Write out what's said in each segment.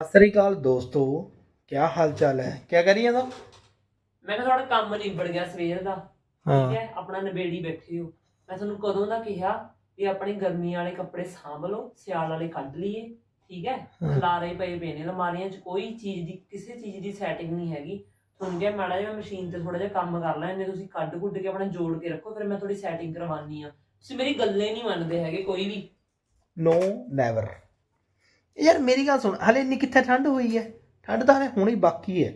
ਸਤਿ ਸ੍ਰੀ ਅਕਾਲ ਦੋਸਤੋ ਕੀ ਹਾਲ ਚਾਲ ਹੈ ਕੀ ਕਰੀਏ ਤਾਂ? ਮੈਂ ਕਿਹਾ ਥੋੜਾ ਕੰਮ ਨਿਬੜ ਗਿਆ ਸਵੇਰ ਦਾ। ਠੀਕ ਹਾਂ ਹੈ ਆਪਣਾ ਨਵੇੜੀ ਬੈਠੇ ਹੋ। ਮੈਂ ਤੁਹਾਨੂੰ ਕਦੋਂ ਦਾ ਕਿਹਾ ਵੀ ਆਪਣੀ ਗਰਮੀ ਵਾਲੇ ਕੱਪੜੇ ਸਾਂਭ ਲਓ ਸਿਆਲ ਵਾਲੇ ਕੱਢ ਲਈਏ ਠੀਕ ਹੈ? ਹਾਂ। ਖਲਾਰੇ ਪਏ ਪਏ ਨੇ ਅਲਮਾਰੀਆਂ 'ਚ ਕੋਈ ਚੀਜ਼ ਦੀ ਕਿਸੇ ਚੀਜ਼ ਦੀ ਸੈਟਿੰਗ ਨਹੀਂ ਹੈਗੀ। ਤੁਹਾਨੂੰ ਕਿਹਾ ਮਾੜਾ ਜਿਹਾ ਮਸ਼ੀਨ ਤੇ ਥੋੜਾ ਜਿਹਾ ਕੰਮ ਕਰ ਲੈਣੇ ਤੁਸੀਂ ਕੱਢ ਕੁੱਢ ਕੇ ਆਪਣਾ ਜੋੜ ਕੇ ਰੱਖੋ ਫਿਰ ਮੈਂ ਥੋੜੀ ਸੈਟਿੰਗ ਕਰਵਾਨੀ ਆ ਤੁਸੀਂ ਮੇਰੀ ਗੱਲੇ ਨਹੀਂ ਮੰਨਦੇ ਹੈਗੇ ਕੋਈ ਵੀ। ਨੋ ਨੈਵਰ ਯਾਰ ਮੇਰੀ ਗੱਲ ਸੁਣ ਹਲੇ ਇੰਨੀ ਕਿੱਥੇ ਠੰਡ ਹੋਈ ਹੈ ਠੰਡ ਤਾਂ ਹਲੇ ਹੁਣੇ ਹੀ ਬਾਕੀ ਹੈ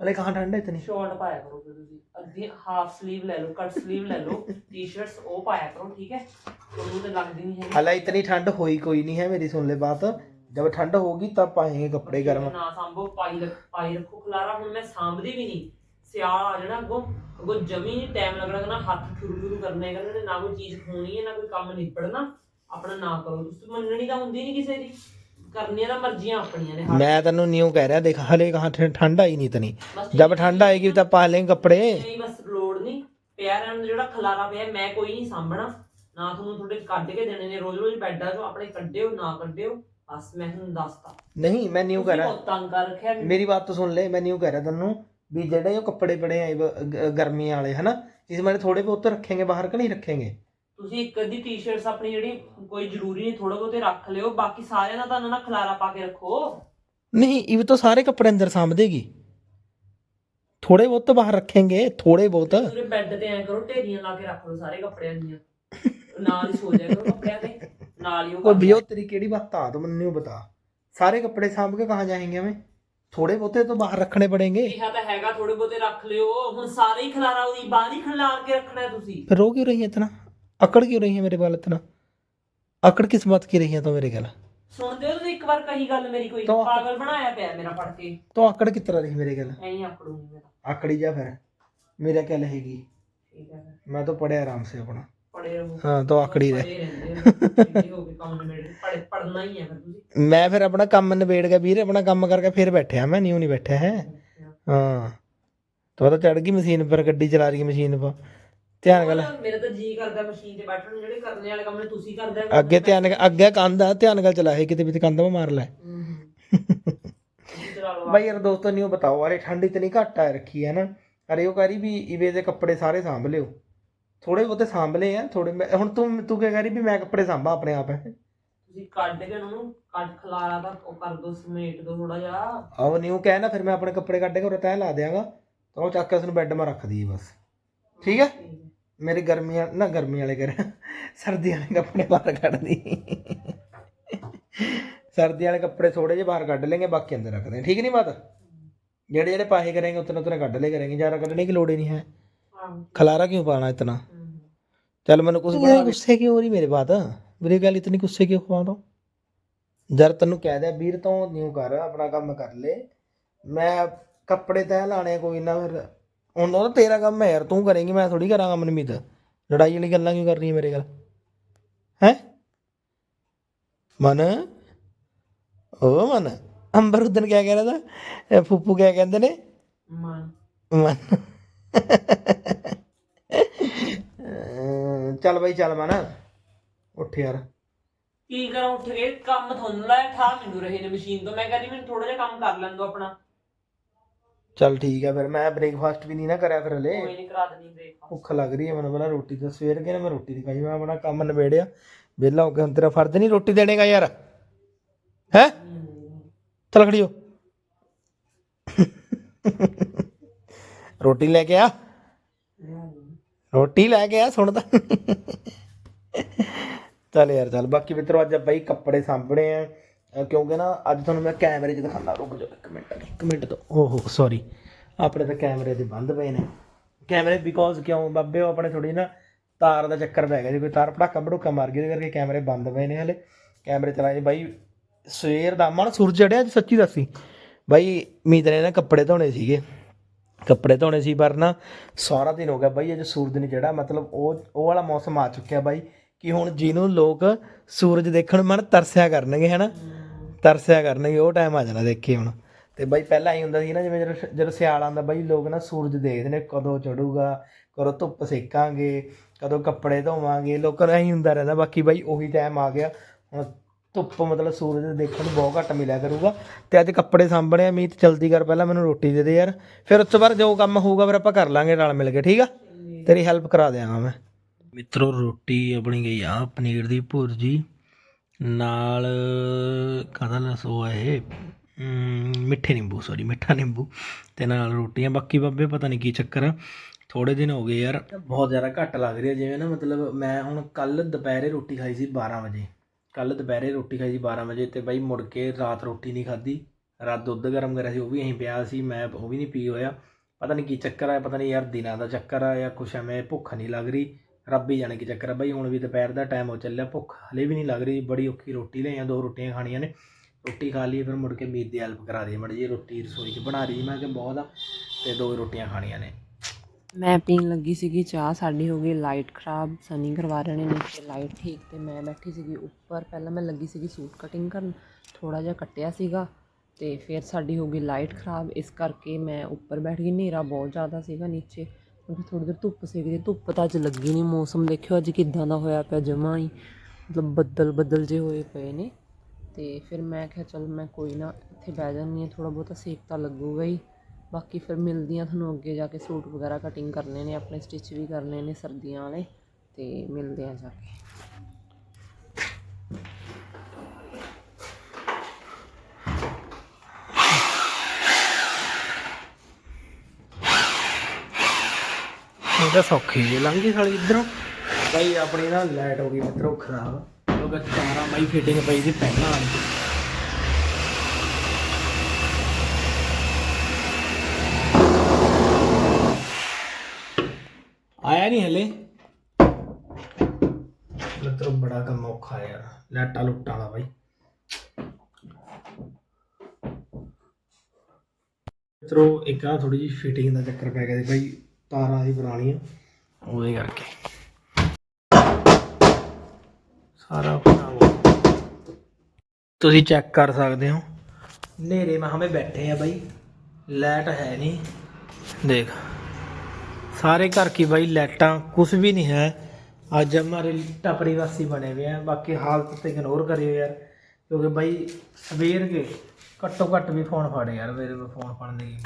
ਹਲੇ ਕਹਾਂ ਠੰਡ ਹੈ ਇਤਨੀ? ਸ਼ਾਰਟ ਪਾਇਆ ਕਰੋ ਫਿਰ ਤੁਸੀਂ। ਅੱਧੀ ਹਾਫ ਸਲੀਵ ਲੈ ਲਓ ਕੱਟ ਸਲੀਵ ਲੈ ਲਓ ਟੀ-ਸ਼ਰਟਸ ਉਹ ਪਾਇਆ ਕਰੋ ਠੀਕ ਹੈ ਤੁਹਾਨੂੰ ਤੇ ਲੱਗਦੀ ਨਹੀਂ ਹੈ ਹਲੇ ਇਤਨੀ ਠੰਡ ਹੋਈ ਕੋਈ ਨਹੀਂ ਹੈ ਮੇਰੀ ਸੁਣ ਲੈ ਬਾਤ। ਜਦ ਠੰਡ ਹੋਗੀ ਤਾਂ ਪਾਏਗੇ ਕੱਪੜੇ ਗਰਮ। ਨਾ ਸੰਭੋ ਪਾਈ ਰੱਖ- ਪਾਈ ਰੱਖੋ ਖਲਾਰਾ ਹੁਣ ਮੈਂ ਸਾਂਭਦੀ ਵੀ ਨਹੀਂ ਸਿਆਲ ਆ ਜਾਣਾ ਅੱਗੋਂ। ਅੱਗੋਂ ਜਮੀ ਨਹੀਂ ਟਾਈਮ ਲੱਗਣਾ ਨਾ ਹੱਥ ਠੁਰੂ ਠੁਰੂ ਕਰਨੇ ਕਰਨੇ ਨਾ ਕੋਈ ਚੀਜ਼ ਹੋਣੀ ਹੈ ਨਾ ਕੋਈ ਕੰਮ ਨਿਬੜਨਾ। ਆਪਣਾ ਨਾ ਕਰੋ। ਤੁਸੀਂ ਮੰਨਣੀ ਤਾਂ ਹੁੰਦੀ ਨਹੀਂ ਕਿਸੇ ਦੀ। ਮੈਂ ਤੈਨੂੰ ਨਿਊ ਕਹਿ ਰਿਹਾ ਦੇਖ ਹਲੇ ਕਹਾਂ ਠੰਡ ਆਈ ਨਹੀਂ ਤਨੀ। ਜਦ ਠੰਡ ਆਏਗੀ ਤਾਂ ਪਾ ਲੇਂ ਕੱਪੜੇ। ਨਹੀਂ ਬਸ ਲੋੜ ਨਹੀਂ ਪਿਆ ਰਹਿਣ ਜਿਹੜਾ ਖਲਾਰਾ ਪਿਆ ਮੈਂ ਕੋਈ ਨਹੀਂ ਸਾਂਭਣਾ। ਨਾ ਤੁਹਾਨੂੰ ਤੁਹਾਡੇ ਕੱਢ ਕੇ ਦੇਣੇ ਨੇ ਰੋਜ਼ ਰੋਜ਼ ਬੈੱਡਾਂ ਤੋਂ ਆਪਣੇ ਕੱਢਿਓ ਨਾ ਕੱਢਿਓ ਬਸ ਮੈਂ ਤੁਹਾਨੂੰ ਦੱਸਤਾ। ਨਹੀਂ ਮੈਂ ਨਿਊ ਕਹਿ ਰਿਹਾ। ਤੰਗ ਕਰ ਰੱਖਿਆ ਮੇਰੀ ਬਾਤ ਤਾਂ ਸੁਣ ਲੈ ਮੈਂ ਨਿਊ ਕਹਿ ਰਿਹਾ ਤੈਨੂੰ ਵੀ ਜਿਹੜੇ ਉਹ ਕੱਪੜੇ ਪੜੇ ਆਏ ਗਰਮੀ ਵਾਲੇ ਹਨਾ? ਇਸ ਮਾਰੇ ਥੋੜੇ ਬਹੁਤ ਰੱਖਾਂਗੇ ਬਾਹਰ ਕਿ ਨਹੀਂ ਰੱਖਾਂਗੇ? ਤੁਸੀਂ ਇੱਕ ਅੱਧੀ ਟੀ-ਸ਼ਰਟਸ ਆਪਣੀ ਜਿਹੜੀ ਕੋਈ ਜ਼ਰੂਰੀ ਨਹੀਂ ਥੋੜਾ ਬਹੁਤੇ ਰੱਖ ਲਿਓ ਬਾਕੀ ਸਾਰਿਆਂ ਦਾ ਤੁਹਾਨੂੰ ਨਾ ਖਲਾਰਾ ਪਾ ਕੇ ਰੱਖੋ। ਨਹੀਂ ਇਹ ਤਾਂ ਸਾਰੇ ਕੱਪੜੇ ਅੰਦਰ ਸਾਂਭ ਦੇਗੀ ਥੋੜੇ ਬਹੁਤ ਤਾਂ ਬਾਹਰ ਰੱਖेंगे ਥੋੜੇ ਬਹੁਤ। ਪੂਰੇ ਬੈੱਡ ਤੇ ਐ ਕਰੋ ਢੇਰੀਆਂ ਲਾ ਕੇ ਰੱਖ ਲਓ ਸਾਰੇ ਕੱਪੜਿਆਂ ਦੀਆਂ। ਨਾਲ ਹੀ ਕਿਹੜੀ ਆ ਤੂੰ ਮੈਨੂੰ ਬਤਾ ਸਾਰੇ ਕੱਪੜੇ ਸਾਂਭ ਕੇ ਕਹਾਂ ਜਾਏਂਗੇ ਥੋੜੇ ਬਹੁਤੇ ਤਾਂ ਬਾਹਰ ਰੱਖਣੇ ਪੜेंगे ਤਾਂ ਹੈਗਾ ਥੋੜੇ ਬਹੁਤੇ ਰੱਖ ਲਿਓ। ਸਾਰੇ ਤੁਸੀਂ। ਫਿਰ ਰੋ ਰਹੀ ਇਤਨਾ? अकड़ क्यों रही है मेरे बाल इतना अकड़ किस बात की रही है तो मेरे गल ਸੁਣਦੇ ਹੋ ਤੁਸੀਂ ਇੱਕ ਵਾਰ ਕਹੀ ਗੱਲ ਮੇਰੀ ਕੋਈ ਤਾਂ- ਪਾਗਲ ਬਣਾਇਆ ਪਿਆ ਮੇਰਾ ਫੜ ਕੇ तो अकड़ किस तरह रही मेरे गल ਐਂ ਹੀ ਆਕੜੂਗੀ ਮੈਂ ਤਾਂ आकड़ी जा फिर मेरा क्या रहेगी ਠੀਕ ਹੈ मैं तो पढ़े आराम से अपना ਪੜੇ ਰਹੋ हाँ तो आकड़ी रहे ਪੜ੍ਹੇ ਰਹਿੰਦੇ ਹੋ ਵਿਹਲੇ ਹੋ ਕੇ ਕੰਮ ਨਿਬੇੜ ਪੜ੍ਹ ਪੜਨਾ ਹੀ ਹੈ ਫਿਰ ਤੁਸੀਂ ਮੈਂ ਫਿਰ ਆਪਣਾ ਕੰਮ ਨਿਬੇੜ ਗਿਆ ਵੀਰ ਆਪਣਾ ਕੰਮ ਕਰਕੇ ਫਿਰ ਬੈਠਿਆ ਮੈਂ ਨਿਉ ਨਹੀਂ ਬੈਠਿਆ ਹੈ ਹਾਂ ਤੂੰ ਤਾਂ ਚੜ ਗਈ ਮਸ਼ੀਨ ਪਰ ਗੱਡੀ ਚਲਾ ਰਹੀ ਮਸ਼ੀਨ ਪਰ ਧਿਆਨ ਗੱਲ ਹੋਰ ਮੇਰਾ ਤਾਂ ਜੀ ਕਰਦਾ ਮਸ਼ੀਨ ਤੇ ਬੈਠਣ ਨੂੰ ਜਿਹੜੇ ਕਰਨੇ ਵਾਲੇ ਕੰਮ ਨੇ ਤੁਸੀਂ ਕਰਦੇ ਆ ਅੱਗੇ ਧਿਆਨ ਅੱਗੇ ਕੰਧ ਆ ਧਿਆਨ ਗੱਲ ਚਲਾ ਹੈ ਕਿਤੇ ਵੀ ਤੇ ਕੰਧ ਮਾ ਮਾਰ ਲੈ ਚਲਾ ਲਓ भाई यार दोस्तों न्यू बताओ अरे ठंड इतनी घट आ रखी है ना अरे वो कह रही भी इवे ਦੇ ਕੱਪੜੇ ਸਾਰੇ ਸਾਂਭ ਲਿਓ ਥੋੜੇ ਬਹੁਤੇ ਸਾਂਭ ਲਏ ਆ ਥੋੜੇ ਮੈਂ- ਹੁਣ ਤੂੰ ਤੂੰ ਕੀ ਕਹਿ ਰਹੀ ਵੀ ਮੈਂ ਕੱਪੜੇ ਸਾਂਭਾਂ ਆਪਣੇ ਆਪ ਹੈ ਤੁਸੀਂ ਕੱਢ ਕੇ ਉਹਨੂੰ ਕੱਢ ਖਲਾਰਾ ਤਾਂ ਉਹ ਕਰ ਦੋ ਸਮੇਟ ਦੋ ਥੋੜਾ ਜਿਹਾ ਆਹ ਨਿਊ ਕਹਿ ਨਾ ਫਿਰ ਮੈਂ ਆਪਣੇ ਕੱਪੜੇ ਕੱਢ ਕੇ ਉਰੇ ਤੈਅ ਲਾ ਦਿਆਂਗਾ ਤਾਂ ਉਹ ਚੱਕ ਕੇ ਉਸ ਨੂੰ ਬੈੱਡ 'ਮਾ ਰੱਖ ਦਈਏ ਬਸ ਠੀਕ ਹੈ ਮੇਰੇ ਗਰਮੀਆਂ ਨਾ ਗਰਮੀ ਵਾਲੇ ਕਰ ਸਰਦੀ ਵਾਲੇ ਕੱਪੜੇ ਬਾਹਰ ਕੱਢਦੀ ਸਰਦੀ ਵਾਲੇ ਕੱਪੜੇ ਥੋੜੇ ਜਿਹਾ ਬਾਹਰ ਕੱਢ ਲੇਗੇ ਬਾਕੀ ਅੰਦਰ ਰੱਖ ਦੇ। ਠੀਕ ਨਹੀਂ ਬਾਤ? ਜਿਹੜੇ ਜਿਹੜੇ ਪਾਹੇ ਕਰਾਂਗੇ ਉਤਨੇ ਉਤਨੇ ਕੱਢ ਲੇ ਕਰਾਂਗੇ। ਜ਼ਿਆਦਾ ਕੱਢਣੇ ਕੀ ਲੋੜ ਹੀ ਨਹੀਂ ਹੈ। ਖਲਾਰਾ ਕਿਉਂ पाना ਇਤਨਾ? ਚੱਲ ਮੈਨੂੰ ਕੁਝ ਬਣਾ ਗੁੱਸੇ ਕਿਉਂ ਹੋ ਰਹੀ ਮੇਰੇ ਬਾਤ? ਵੀਰੇ ਗੱਲ ਇਤਨੀ ਗੁੱਸੇ ਕਿਉਂ ਖਵਾ ਰਹਾ ਜਰ ਤੈਨੂੰ ਕਹਿ ਦਿਆ ਵੀਰ ਤੋਂ ਨਿਉ ਕਰ ਆਪਣਾ ਕੰਮ ਕਰ ਲੈ। ਮੈਂ ਕੱਪੜੇ ਤੈ ਲਾਣੇ ਕੋਈ ਨਾ ਫਿਰ ਹੁਣ ਉਹ ਤੇਰਾ ਕੰਮ ਹੈ ਯਾਰ ਤੂੰ ਕਰੇਂਗੀ ਮੈਂ ਥੋੜੀ ਕਰਾਂਗਾ ਮਨਮੀਤ ਲੜਾਈ ਵਾਲੀ ਗੱਲਾਂ ਕਿਉਂ ਕਰ ਰਹੀ ਹੈ ਮੇਰੇ ਗੱਲ ਹੈ? ਮਨ? ਓ ਮਨ ਅੰਬਰ ਉਦਨ ਕਿਆ ਕਹਿ ਰਿਹਾ ਤਾ? ਫੁੱਫੂ ਕਿਆ ਕਹਿੰਦੇ ਨੇ? ਮਨ। ਚੱਲ ਬਾਈ ਚੱਲ ਮਨ। ਉੱਠ ਯਾਰ। ਕੀ ਕਰਾਂ ਉੱਠ ਕੇ ਕੰਮ ਤੁਹਾਨੂੰ ਲਾਇਆ ਠਾ ਮੈਨੂੰ ਰਹੇ ਨੇ ਮਸ਼ੀਨ ਤੋਂ। ਮੈਂ ਕਹਿੰਦੀ ਮੈਨੂੰ ਥੋੜਾ ਜਿਹਾ ਕੰਮ ਕਰ ਲੈਣ ਦੋ ਆਪਣਾ। ਚੱਲ ਠੀਕ ਹੈ ਫਿਰ ਮੈਂ ਬ੍ਰੇਕਫਾਸਟ ਵੀ ਨਹੀਂ ਨਾ ਕਰਿਆ ਫਿਰ ਹਲੇ। ਕੋਈ ਨਹੀਂ ਕਰਾ ਦੇਣੀ ਬ੍ਰੇਕਫਾਸਟ ਭੁੱਖ ਲੱਗ ਰਹੀ ਹੈ ਮੈਨੂੰ ਪਹਿਲਾਂ ਰੋਟੀ ਤਾਂ ਸਵੇਰ ਕੇ ਨਾ ਮੈਂ ਰੋਟੀ ਨਹੀਂ ਖਾਈ ਮੈਂ ਆਪਣਾ ਕੰਮ ਨਿਬੇੜਿਆ। ਵਿਹਲਾ ਹੋ ਕੇ ਹੁਣ ਤੇਰਾ ਫਰਜ਼ ਨਹੀਂ ਰੋਟੀ ਦੇਣੇਗਾ ਯਾਰ। ਹੈ? ਚੱਲ ਖੜੀ ਹੋ ਰੋਟੀ ਲੈ ਕੇ ਆ। ਰੋਟੀ ਲੈ ਕੇ ਆ ਸੁਣਦਾ ਚੱਲ ਯਾਰ ਚੱਲ ਬਾਕੀ ਮਿੱਤਰੋ ਅੱਜ ਬਈ ਕੱਪੜੇ ਸਾਂਭਣੇ ਆ। ਕਿਉਂਕਿ ਨਾ ਅੱਜ ਤੁਹਾਨੂੰ ਮੈਂ ਕੈਮਰੇ 'ਚ ਦਿਖਾਉਂਦਾ ਰੁਕ ਜਾਓ ਇੱਕ ਮਿੰਟ ਇੱਕ ਮਿੰਟ ਤੋਂ। ਓਹੋ ਸੌਰੀ ਆਪਣੇ ਤਾਂ ਕੈਮਰੇ ਦੇ ਬੰਦ ਪਏ ਨੇ। ਕੈਮਰੇ ਬਿਕੋਜ਼ ਕਿਉਂ? ਬਾਬੇ ਉਹ ਆਪਣੇ ਥੋੜੀ ਨਾ ਤਾਰ ਦਾ ਚੱਕਰ ਪੈ ਗਿਆ ਜੀ ਕੋਈ ਤਾਰ ਪੜਾਕਾ ਭੜੂਕਾ ਮਾਰ ਗਈ ਕਰਕੇ ਕੈਮਰੇ ਬੰਦ ਪਏ ਨੇ ਹਲੇ। ਕੈਮਰੇ ਚਲਾਏ ਬਾਈ, ਸਵੇਰ ਦਾ ਮਨ ਸੂਰਜ ਚੜਿਆ ਅੱਜ, ਸੱਚੀ ਦੱਸੀ। ਬਾਈ, ਮੀਤ ਨੇ ਨਾ ਕੱਪੜੇ ਧੋਣੇ ਸੀਗੇ। ਕੱਪੜੇ ਧੋਣੇ ਸੀ, ਪਰ ਨਾ ਸਾਰਾ ਦਿਨ ਹੋ ਗਿਆ ਬਾਈ, ਅੱਜ ਸੂਰਜ ਨਹੀਂ ਚੜਾ ਮਤਲਬ ਉਹ ਉਹ ਵਾਲਾ ਮੌਸਮ ਆ ਚੁੱਕਿਆ ਬਾਈ, ਕਿ ਹੁਣ ਜਿਹਨੂੰ ਲੋਕ ਸੂਰਜ ਦੇਖਣ ਮਨ ਤਰਸਿਆ ਕਰਨਗੇ, ਹਨਾ? ਤਰਸਿਆ ਕਰਨਗੇ, ਉਹ ਟਾਈਮ ਆ ਜਾਣਾ ਦੇਖੀ ਹੁਣ। ਤੇ ਬਾਈ ਪਹਿਲਾਂ ਹੀ ਹੁੰਦਾ ਸੀ ਨਾ, ਜਿਵੇਂ ਜਦੋਂ ਜਦੋਂ ਸਿਆਲ ਆਉਂਦਾ, ਬਾਈ ਲੋਕ ਨਾ ਸੂਰਜ ਦੇਖਦੇ ਨੇ, ਕਦੋਂ ਚੜੂਗਾ, ਕਦੋਂ ਧੁੱਪ ਸੇਕਾਂਗੇ, ਕਦੋਂ ਕੱਪੜੇ ਧੋਵਾਂਗੇ, ਲੋਕਾਂ ਨੂੰ ਐਂ ਹੁੰਦਾ ਰਹਿੰਦਾ, ਬਾਕੀ ਬਾਈ ਉਹੀ ਟਾਈਮ ਆ ਗਿਆ। ਹੁਣ ਧੁੱਪ ਮਤਲਬ ਸੂਰਜ ਦੇਖਣ ਨੂੰ ਬਹੁਤ ਘੱਟ ਮਿਲਿਆ ਕਰੂਗਾ। ਤੇ ਅੱਜ ਕੱਪੜੇ ਸਾਂਭਣੇ ਆ, ਮੀਤ ਜਲਦੀ ਕਰ ਪਹਿਲਾਂ ਮੈਨੂੰ ਰੋਟੀ ਦੇ ਦੇ ਯਾਰ। ਫਿਰ ਉਸ ਤੋਂ ਬਾਅਦ ਜੋ ਕੰਮ ਹੋਊਗਾ, ਫਿਰ ਆਪਾਂ ਕਰ ਲਾਂਗੇ ਨਾਲ ਮਿਲ ਕੇ, ਠੀਕ ਆ? ਤੇਰੀ ਹੈਲਪ ਕਰਾ ਦਿਆਂਗਾ ਮੈਂ। ਮਿੱਤਰੋ, ਰੋਟੀ ਆਪਣੀ ਗਈ ਆ, ਪਨੀਰ ਦੀ ਭੁਰਜੀ। ਨਾਲ, ਕਾਹਦਾ ਲਸੋ ਆ ਇਹ? ਮਿੱਠੇ ਨਿੰਬੂ ਸੋਰੀ ਮਿੱਠਾ ਨਿੰਬੂ ਅਤੇ ਨਾਲ ਰੋਟੀਆਂ। ਬਾਕੀ ਬਾਬੇ, ਪਤਾ ਨਹੀਂ ਕੀ ਚੱਕਰ ਆ। ਥੋੜ੍ਹੇ ਦਿਨ ਹੋ ਗਏ ਯਾਰ। ਬਹੁਤ ਜ਼ਿਆਦਾ ਘੱਟ ਲੱਗ ਰਹੀ। ਹੈ ਜਿਵੇਂ ਨਾ ਮਤਲਬ ਮੈਂ ਹੁਣ ਕੱਲ੍ਹ ਦੁਪਹਿਰੇ ਰੋਟੀ ਖਾਈ ਸੀ 12 ਵਜੇ। ਕੱਲ੍ਹ ਦੁਪਹਿਰੇ ਰੋਟੀ ਖਾਈ ਸੀ 12 ਵਜੇ ਅਤੇ ਬਾਈ ਮੁੜ ਕੇ ਰਾਤ ਰੋਟੀ ਨਹੀਂ ਖਾਧੀ। ਰਾਤ ਦੁੱਧ ਗਰਮ ਕਰਿਆ ਸੀ, ਉਹ ਵੀ ਅਸੀਂ ਪਿਆ ਸੀ। ਮੈਂ, ਉਹ ਵੀ ਨਹੀਂ ਪੀ ਹੋਇਆ। ਪਤਾ ਨਹੀਂ ਕੀ ਚੱਕਰ ਆ, ਪਤਾ ਨਹੀਂ ਯਾਰ ਦਿਨਾਂ ਦਾ ਚੱਕਰ ਆ ਜਾਂ ਕੁਛ ਐਵੇਂ ਭੁੱਖ ਨਹੀਂ ਲੱਗ ਰਹੀ। ਰੱਬ ਹੀ ਜਾਣੇ ਕਿ ਚੱਕਰ ਆ। ਬਾਈ ਹੁਣ ਵੀ ਦੁਪਹਿਰ ਦਾ ਟਾਈਮ ਹੋ ਚੱਲਿਆ, ਭੁੱਖ ਹਲੇ ਵੀ ਨਹੀਂ ਲੱਗ ਰਹੀ। ਬੜੀ ਔਖੀ ਰੋਟੀ ਲਈਆਂ ਦੋ ਰੋਟੀਆਂ ਖਾਣੀਆਂ ਨੇ। ਰੋਟੀ ਖਾ ਲਈ ਫਿਰ ਮੁੜ ਕੇ ਮੀਤ ਦੀ ਹੈਲਪ ਕਰਾ ਦੀ ਮੜੀ ਜੀ ਰੋਟੀ ਰਸੋਈ 'ਚ ਬਣਾ ਰਹੀ ਮੈਂ ਕਿ ਬਹੁਤ ਆ, ਤੇ ਦੋ ਰੋਟੀਆਂ ਖਾਣੀਆਂ ਨੇ। ਮੈਂ ਪੀਣ ਲੱਗੀ ਸੀਗੀ ਚਾਹ, ਸਾਡੀ ਹੋ ਗਈ ਲਾਈਟ ਖਰਾਬ। ਸਨੀ ਕਰਵਾ ਰਹੇ ਨੇ ਨੀਚੇ ਲਾਈਟ ਠੀਕ ਤੇ ਮੈਂ ਬੈਠੀ ਸੀਗੀ ਉੱਪਰ। ਪਹਿਲਾਂ ਮੈਂ ਲੱਗੀ ਸੀਗੀ ਸੂਟ ਕਟਿੰਗ ਕਰਨ ਥੋੜਾ ਜਿਹਾ ਕੱਟਿਆ ਸੀਗਾ ਤੇ ਫਿਰ ਸਾਡੀ ਹੋ ਗਈ ਲਾਈਟ ਖਰਾਬ। ਇਸ ਕਰਕੇ ਮੈਂ ਉੱਪਰ ਬੈਠ ਗਈ, ਹਨੇਰਾ ਬਹੁਤ ਜ਼ਿਆਦਾ ਸੀਗਾ ਨੀਚੇ। ਕਿਉਂਕਿ ਥੋੜੀ ਦੇਰ ਧੁੱਪ ਸੇਕਦੀ ਧੁੱਪ ਤਾਂ ਅੱਜ ਲੱਗੀ ਨਹੀਂ ਮੌਸਮ ਦੇਖਿਓ ਅੱਜ ਕਿੱਦਾਂ ਦਾ ਹੋਇਆ ਪਿਆ ਜਮਾਂ ਹੀ। ਮਤਲਬ ਬੱਦਲ ਬੱਦਲ ਜੇ ਹੋਏ ਪਏ ਨੇ। ਤੇ ਫਿਰ ਮੈਂ ਕਿਹਾ ਚਲ ਮੈਂ ਕੋਈ ਨਾ ਇੱਥੇ ਬਹਿ ਜਾਂਦੀ ਹਾਂ ਥੋੜਾ ਬਹੁਤਾ ਸੇਕ ਤਾਂ ਲੱਗੂਗਾ ਹੀ। ਬਾਕੀ ਫਿਰ ਮਿਲਦੀ ਹਾਂ ਤੁਹਾਨੂੰ ਅੱਗੇ ਜਾ ਕੇ ਸੂਟ ਵਗੈਰਾ ਕਟਿੰਗ ਕਰਨੇ ਨੇ, ਆਪਣੇ ਸਟਿਚ ਵੀ ਕਰਨੇ ਨੇ ਸਰਦੀਆਂ ਵਾਲੇ। ਤੇ ਮਿਲਦੇ ਆ ਜਾ ਕੇ। ਇਹ ਤਾਂ ਸੌਖੀ ਜੀ ਲੰਘ ਸਾਲੀ ਇਧਰੋਂ। ਬਾਈ, ਆਪਣੀ ਨਾ ਲਾਈਟ ਹੋ ਗਈ ਮਿੱਤਰੋ ਖਰਾਬ। ਕਿਉਂਕਿ ਤਾਰਾਂ ਬਾਈ ਫਿਟਿੰਗ ਪਈ ਸੀ ਪਹਿਲਾਂ ਆਣ ਆਇਆ ਨਹੀਂ ਹਲੇ। ਮਿੱਤਰੋ, ਬੜਾ ਕੰਮ ਔਖਾ ਯਾਰ। ਲਾਟਾ ਲੁੱਟਾਂ ਵਾਲਾ ਬਾਈ। ਮਿੱਤਰੋ, ਇੱਕ ਆ ਥੋੜੀ ਜਿਹੀ ਫਿਟਿੰਗ ਦਾ ਚੱਕਰ ਪੈ ਗਿਆ ਸੀ ਬਾਈ। ਤਾਰਾਂ ਦੀ ਪੁਰਾਣੀਆਂ ਉਹਦੇ ਕਰਕੇ ਸਾਰਾ ਖਰਾਬ ਹੋ ਗਿਆ। ਤੁਸੀਂ ਚੈੱਕ ਕਰ ਸਕਦੇ ਹੋ ਹਨੇਰੇ ਮਾ ਹਮੇ ਬੈਠੇ ਆ ਬਾਈ ਲਾਈਟ ਹੈ ਨਹੀਂ ਦੇਖ ਸਾਰੇ ਘਰ ਕੀ ਬਾਈ ਲਾਈਟਾਂ ਕੁਝ ਵੀ ਨਹੀਂ ਹੈ ਅੱਜ ਹਮਾਰੇ ਟਪਰੀ ਵਾਸੀ ਬਣੇ हुए हैं ਬਾਕੀ ਹਾਲਤ ਤੇ ਇਗਨੋਰ ਕਰਿਓ ਯਾਰ ਕਿਉਂਕਿ ਬਾਈ ਸਵੇਰ ਕੇ ਘੱਟੋ ਘੱਟ ਵੀ ਫੋਨ ਫੜ ਯਾਰ ਮੇਰੇ ਕੋਲ ਫੋਨ ਫੜਨ ਦੀ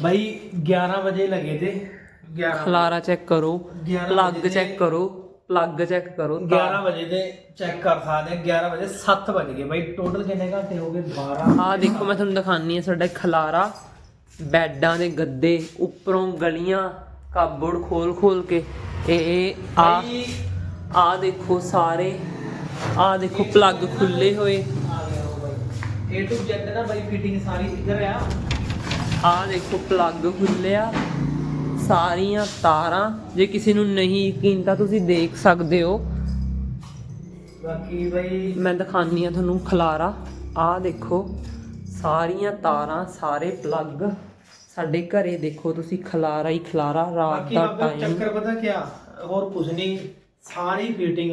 ਬਾਈ 11 ਵਜੇ ਲਗੇ थे 11 ਖਲਾਰਾ ਚੈੱਕ ਕਰੋ 11 ਪਲੱਗ ਵਜੇ ਚੈੱਕ ਕਰੋ ਪਲੱਗ ਚੈੱਕ ਕਰੋ 11 ਵਜੇ ਦੇ ਚੈੱਕ ਕਰ ਸਕਦੇ ਆ 11 ਵਜੇ 7 ਵਜ ਗਏ। ਬਾਈ ਟੋਟਲ ਕਿੰਨੇ ਘੰਟੇ ਹੋ ਗਏ? 12 ਆਹ ਦੇਖੋ ਮੈਂ ਤੁਹਾਨੂੰ ਦਿਖਾਨੀ ਆ ਸਾਡਾ ਖਲਾਰਾ। ਬੈੱਡਾਂ ਦੇ ਗੱਦੇ ਉੱਪਰੋਂ ਗਲੀਆਂ ਕਾਬੜ ਖੋਲ ਖੋਲ ਕੇ। ਇਹ ਆ ਬਾਈ। ਆ ਦੇਖੋ ਸਾਰੇ। ਆ ਦੇਖੋ ਪਲੱਗ ਖੁੱਲੇ ਹੋਏ। ਆ ਗਿਆ ਉਹ ਬਾਈ। A to Z ਨਾ ਬਾਈ ਫਿਟਿੰਗ ਸਾਰੀ ਇੱਧਰ ਆ ਆ ਦੇਖੋ ਪਲੱਗ ਖੁੱਲਿਆ ਸਾਰੀਆਂ ਤਾਰਾਂ ਜੇ ਕਿਸੇ ਨੂੰ ਨਹੀਂ ਯਕੀਨ ਤਾਂ ਤੁਸੀਂ ਦੇਖ ਸਕਦੇ ਹੋ। ਬਾਕੀ ਬਾਈ ਮੈਂ ਦਿਖਾਨੀ ਆ ਤੁਹਾਨੂੰ ਖਲਾਰਾ। ਆ ਦੇਖੋ ਸਾਰੀਆਂ ਤਾਰਾਂ ਸਾਰੇ ਪਲੱਗ ਸਾਡੇ ਘਰੇ ਦੇਖੋ ਤੁਸੀਂ ਖਲਾਰਾ ਹੀ ਖਲਾਰਾ ਰਾਤ ਦਾ ਟਾਈਮ ਚੱਕਰ ਪਤਾ ਕਿਆ? ਹੋਰ ਕੁਝ ਨਹੀਂ ਸਾਰੀ ਫਿਟਿੰਗ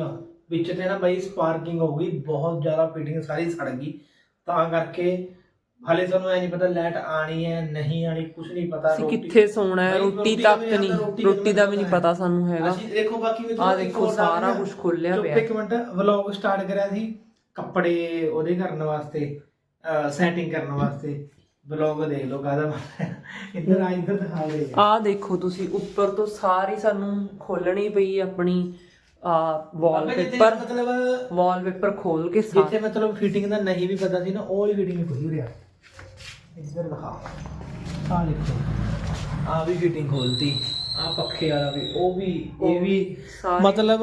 ਵਿੱਚ ਤੇ ਨਾ ਬਾਈ ਸਪਾਰਕਿੰਗ ਹੋ ਗਈ ਬਹੁਤ ਜ਼ਿਆਦਾ ਫਿਟਿੰਗ ਸਾਰੀ ਸੜ ਗਈ। ਤਾਂ ਕਰਕੇ ਹਲੇ ਸਾਨੂੰ ਐ ਨਹੀਂ ਪਤਾ ਲਾਈਟ ਆਣੀ ਹੈ ਨਹੀਂ ਆਣੀ ਕੁਝ ਨਹੀਂ ਪਤਾ ਅਸੀਂ ਰੋਟੀ- ਕਿੱਥੇ ਸੌਣਾ ਹੈ? ਰੋਟੀ ਤੱਕ ਨਹੀਂ ਰੋਟੀ ਦਾ ਵੀ ਨਹੀਂ ਪਤਾ ਸਾਨੂੰ ਹੈਗਾ। ਅਸੀਂ ਦੇਖੋ ਬਾਕੀ ਵੀ ਆਹ ਤੁਹਾਨੂੰ ਇੱਕ ਦੇਖੋ ਸਾਰਾ। ਕੁਛ ਖੋਲਿਆ ਚੁੱਪ ਪਿਆ। ਇੱਕ ਮਿੰਟ ਵਲੌਗ ਸਟਾਰਟ ਕਰਿਆ ਸੀ ਕੱਪੜੇ ਉਹਦੇ ਕਰਨ ਵਾਸਤੇ ਸੈਟਿੰਗ ਕਰਨ ਵਾਸਤੇ। ਵਲੌਗ ਦੇਖ ਲਓ ਕਾਹਦਾ ਇੱਧਰ ਆ ਇੱਧਰ ਦਿਖਾ ਦੇ। ਆ ਦੇਖੋ ਤੁਸੀਂ ਉੱਪਰ ਤੋਂ ਸਾਰੀ ਸਾਨੂੰ ਖੋਲਣੀ ਪਈ ਆਪਣੀ ਆ ਵਾਲਪੇਪਰ ਮਤਲਬ ਵਾਲਪੇਪਰ ਖੋਲ ਕੇ ਜਿੱਥੇ ਮਤਲਬ ਫਿਟਿੰਗ ਦਾ ਨਹੀਂ ਵੀ ਪਤਾ ਸੀ ਨਾ ਉਹ ਵਾਲੀ ਫਿਟਿੰਗ ਖੁੱਲ ਰਿਹਾ ਇੱਧਰ ਦਿਖਾ। ਆ ਦੇਖੋ। ਆ ਵੀ ਫਿਟਿੰਗ ਖੋਲਤੀ। ਆ ਪੱਖੇ ਵਾਲਾ ਵੀ ਉਹ ਵੀ ਇਹ ਵੀ ਸਾਰੇ- ਮਤਲਬ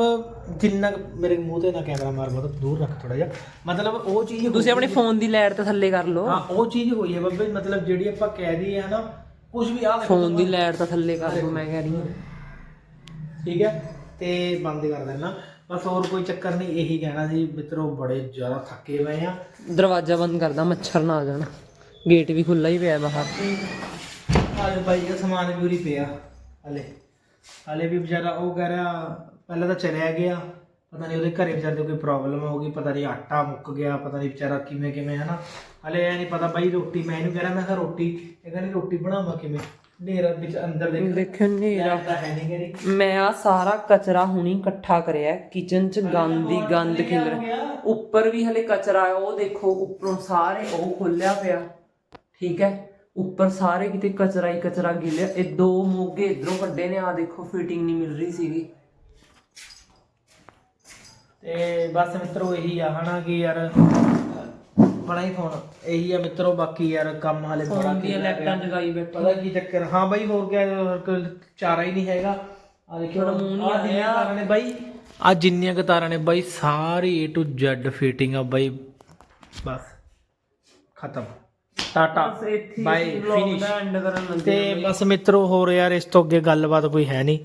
ਜਿੰਨਾ ਕੁ- ਮੇਰੇ ਮੂੰਹ ਤੇ ਨਾ ਕੈਮਰਾ ਮਾਰ ਬਹੁਤ ਦੂਰ ਰੱਖ ਥੋੜਾ ਜਿਹਾ। ਮਤਲਬ ਉਹ ਚੀਜ਼ ਤੁਸੀਂ ਆਪਣੇ ਫੋਨ ਦੀ ਲਾਈਟ ਤਾਂ ਥੱਲੇ ਕਰ ਲਓ। ਹਾਂ ਉਹ ਚੀਜ਼ ਹੋਈ ਹੈ ਬੱਬੇ ਮਤਲਬ ਜਿਹੜੀ ਆਪਾਂ ਕਹਿ ਦਈਏ ਹਨਾ ਕੁਝ ਵੀ ਆ ਫੋਨ ਦੀ ਲਾਈਟ ਤਾਂ ਥੱਲੇ ਕਰ ਲਓ ਮੈਂ ਕਹਿ ਰਹੀ ਹਾਂ। ਠੀਕ ਹੈ ਤੇ ਬੰਦ ਕਰ ਦੇਣਾ ਬਸ ਹੋਰ ਕੋਈ ਚੱਕਰ ਨਹੀਂ ਇਹੀ ਕਹਿਣਾ ਸੀ ਮਿੱਤਰੋ ਬੜੇ ਜ਼ਿਆਦਾ ਥੱਕੇ ਪਏ ਆ। ਦਰਵਾਜ਼ਾ ਬੰਦ ਕਰਦਾ ਮੱਛਰ ਨਾ ਆ ਜਾਣ। ਗੇਟ ਵੀ ਖੁੱਲਾ ਹੀ ਪਿਆ ਬਾਹਰ। ਹਾਲੇ ਬਾਈ ਦਾ ਸਮਾਨ ਵੀ ਉਰੀ ਪਿਆ ਹਲੇ। ਹਲੇ ਵੀ ਵਿਚਾਰਾ ਉਹ ਕਹਿ ਰਿਹਾ ਪਹਿਲਾਂ ਤਾਂ ਚਲਿਆ ਗਿਆ ਪਤਾ ਨਹੀਂ ਉਹਦੇ ਘਰੇ ਵਿਚਾਰੇ ਦੀ ਕੋਈ ਪ੍ਰੋਬਲਮ ਹੋ ਗਈ ਪਤਾ ਨਹੀਂ ਆਟਾ ਮੁੱਕ ਗਿਆ ਪਤਾ ਨਹੀਂ ਵਿਚਾਰਾ ਕਿਵੇਂ ਕਿਵੇਂ ਹਨਾ। ਹਲੇ ਇਹ ਨਹੀਂ ਪਤਾ ਬਾਈ ਰੋਟੀ ਮੈਂ ਇਹਨੂੰ ਕਹਿ ਰਿਹਾ ਮੈਂ ਕਿਹਾ ਰੋਟੀ ਇਹ ਕਹਿੰਦੀ ਰੋਟੀ ਬਣਾਵਾਂ ਕਿਵੇਂ? ਨੇਰਾ ਵਿੱਚ ਅੰਦਰ ਦੇਖ। ਦੇਖਿਓ ਨੇਰਾ ਤਾਂ ਹੈ ਨਹੀਂ ਕਿਹੜੀ ਮੈਂ ਆ ਸਾਰਾ ਕਚਰਾ ਹੁਣੀ ਇਕੱਠਾ ਕਰਿਆ ਕਿਚਨ ਚ ਗੰਦ ਹੀ ਗੰਦ ਖਿਲ ਉੱਪਰ ਵੀ ਹਲੇ ਕਚਰਾ ਹੈ ਉਹ ਦੇਖੋ ਉੱਪਰੋਂ ਸਾਰੇ ਉਹ ਖੋਲਿਆ ਪਿਆ। ਠੀਕ ਹੈ? ਉੱਪਰ ਸਾਰੇ ਕਿਤੇ ਕਚਰਾ ਹੀ ਕਚਰਾ ਗਿਲਿਆ ਇਹ ਦੋ ਮੋਗੇ ਇਧਰੋਂ ਕੱਢੇ ਨੇ ਆ ਦੇਖੋ ਫਿਟਿੰਗ ਨਹੀਂ ਮਿਲ ਰਹੀ ਸੀਗੀ। ਤੇ ਬਸ ਮਿੱਤਰੋ ਇਹੀ ਆ ਹਨਾ ਕਿ ਯਾਰ ਬੜਾ ਹੀ ਫੋਨ ਇਹੀ ਆ ਮਿੱਤਰੋ ਬਾਕੀ ਯਾਰ ਕੰਮ ਹਾਲੇ ਬੜਾ ਫੋਨ ਦੀਆਂ ਲਾਈਟਾਂ ਜਗਾਈ ਬੈਠਾ ਪਤਾ ਕੀ ਚੱਕਰ? ਹਾਂ ਬਾਈ ਹੋਰ ਕਿਆ ਹੋਰ ਕੋਈ ਚਾਰਾ ਹੀ ਨਹੀਂ ਹੈਗਾ। ਆ ਨਹੀਂ ਆਹ ਜਿੰਨੀਆਂ ਤਾਰਾਂ ਨੇ ਬਾਈ ਆ ਜਿੰਨੀਆਂ ਕੁ ਤਾਰਾਂ ਨੇ ਬਾਈ ਸਾਰੀ A to Z ਫਿਟਿੰਗ ਆ ਬਾਈ। ਬਸ ਖਤਮ। ਟਾਟਾ ਬਾਈ ਫਿਨਿਸ਼ ਤੇ ਬਸ ਮਿੱਤਰੋ ਹੋਰ ਯਾਰ ਇਸ ਤੋਂ ਅੱਗੇ ਗੱਲਬਾਤ ਕੋਈ ਹੈ ਨਹੀਂ।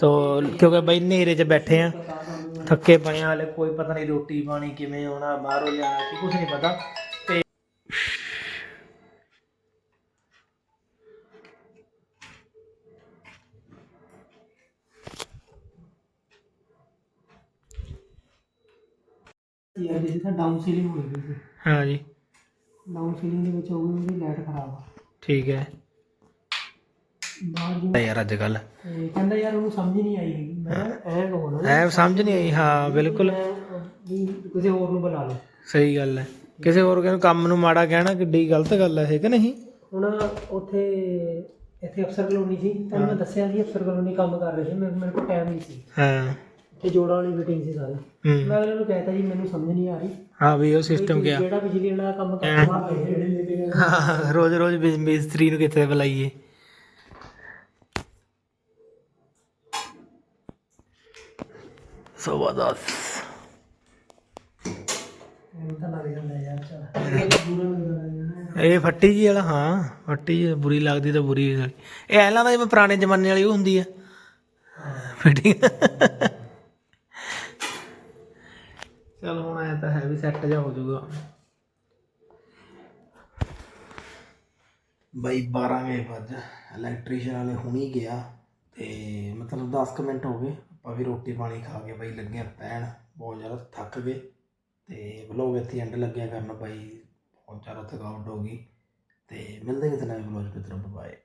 ਤੋ ਕਿਉਂਕਿ ਬਾਈ ਨੇਰੇ 'ਚ ਬੈਠੇ ਆ ਥੱਕੇ ਪਏ ਆ ਹਲੇ ਕੋਈ ਪਤਾ ਨਹੀਂ ਰੋਟੀ ਪਾਣੀ ਕਿਵੇਂ ਆਉਣਾ ਬਾਹਰੋਂ ਲਿਆਣਾ ਕਿ ਕੁਝ ਨਹੀਂ ਪਤਾ। ਤੇ ਯਾਰ ਜਿਹਦੀ ਤਾਂ ਡਾਊਨ ਸੀਲਿੰਗ ਹੋਈ ਗਈ ਸੀ। ਹਾਂ ਜੀ। ਡਾਊਨ ਸੀਲਿੰਗ ਦੇ ਵਿੱਚ ਵੀ ਉਹਦੀ ਲਾਈਟ ਖਰਾਬ ਆ। ਠੀਕ ਹੈ। ਬਾਹਰ ਯਾਰ ਅੱਜ ਕੱਲ ਤੇ ਕਹਿੰਦਾ ਯਾਰ ਉਹਨੂੰ ਸਮਝ ਨਹੀਂ ਆਈ ਹੈਗੀ। ਮੈਂ ਕਿਹਾ ਐ ਕਹੋ ਨਾ ਐ ਸਮਝ ਨਹੀਂ ਆਈ ਹਾਂ ਬਿਲਕੁਲ। ਮੈਂ ਵੀ ਕਿਸੇ ਹੋਰ ਨੂੰ ਬੁਲਾ ਲਓ। ਸਹੀ ਗੱਲ ਹੈ। ਕਿਸੇ ਹੋਰ ਨੂੰ ਕੰਮ ਨੂੰ ਮਾੜਾ ਕਹਿਣਾ ਕਿੱਡੀ ਗਲਤ ਗੱਲ ਹੈ ਇਹ ਕਿ ਨਹੀਂ? ਹੁਣ ਉੱਥੇ ਇੱਥੇ ਅਫਸਰ ਕਲੋਨੀ ਸੀ। ਤੁਹਾਨੂੰ ਮੈਂ ਦੱਸਿਆ ਸੀ ਅਫਸਰ ਕਲੋਨੀ ਕੰਮ ਕਰ ਰਹੇ ਸੀ। ਮੇਰੇ ਮੇਰੇ ਕੋਲ ਟਾਈਮ ਨਹੀਂ ਸੀ। ਹਾਂ। ਤੇ ਜੋੜਾਂ ਵਾਲੀ ਮੀਟਿੰਗ ਸੀ ਸਾਰੀ। ਹੂੰ। ਮੈਂ ਅਗਲੇ ਨੂੰ ਕਹਿਤਾ ਜੀ ਮੈਨੂੰ ਸਮਝ ਨਹੀਂ ਆ ਰਹੀ। ਹਾਂ ਵੀ ਉਹ ਸਿਸਟਮ ਗਿਆ ਜਿਹੜਾ ਬਿਜਲੀ ਵਾਲਾ ਕੰਮ ਕਰਦਾ ਹੈ ਰੋਜ਼ ਰੋਜ਼ ਮਿਸ- ਮਿਸਤਰੀ ਨੂੰ ਕਿੱਥੇ ਬੁਲਾਈਏ? ਸਵਾ ਦਸ। ਐਂ ਤਾਂ ਲੱਗ ਜਾਂਦਾ ਯਾਰ ਚਲ। ਪੂਰਾ ਲੱਗਦਾ ਰਹਿਣਾ ਇਹ ਫੱਟੀ ਜੀ ਵਾਲਾ ਹਾਂ ਫੱਟੀ ਜੀ ਬੁਰੀ ਲੱਗਦੀ ਤਾਂ ਬੁਰੀ ਲੱਗਦੀ ਇਹ ਐ ਲੱਗਦਾ ਜਿਵੇਂ ਪੁਰਾਣੇ ਜ਼ਮਾਨੇ ਵਾਲੀ ਉਹ ਹੁੰਦੀ ਆ। ਫਿਟਿੰਗ ਚਲ ਹੁਣ ਐ ਤਾਂ ਹੈ ਵੀ ਸੈੱਟ ਜਾ ਹੋ ਜਾਊਗਾ। ਬਾਈ 12 ਵਜੇ। ਵੱਜ ਇਲੈਕਟ੍ਰੀਸ਼ੀਅਨ ਵਾਲੇ ਹੁਣੀ ਗਿਆ ਤੇ ਮਤਲਬ 10 ਕੁ ਮਿੰਟ ਹੋ ਗਏ। ਆਪਾਂ ਵੀ ਰੋਟੀ ਪਾਣੀ ਖਾ ਕੇ ਬਾਈ ਲੱਗੇ ਆ ਪੈਣ ਬਹੁਤ ਜ਼ਿਆਦਾ ਥੱਕ ਗਏ। ਤੇ ਵਲੋਗ ਇੱਥੇ ਐਂਡ ਲੱਗਿਆ ਕਰਨ ਬਾਈ। ਬਹੁਤ ਜ਼ਿਆਦਾ ਥਕਾਵਟ ਹੋ ਗਈ। ਤੇ ਮਿਲਦੇ ਕਿਸੇ ਨਵੇਂ ਵਲੋਗ ਵਿੱਚ ਬਾਏ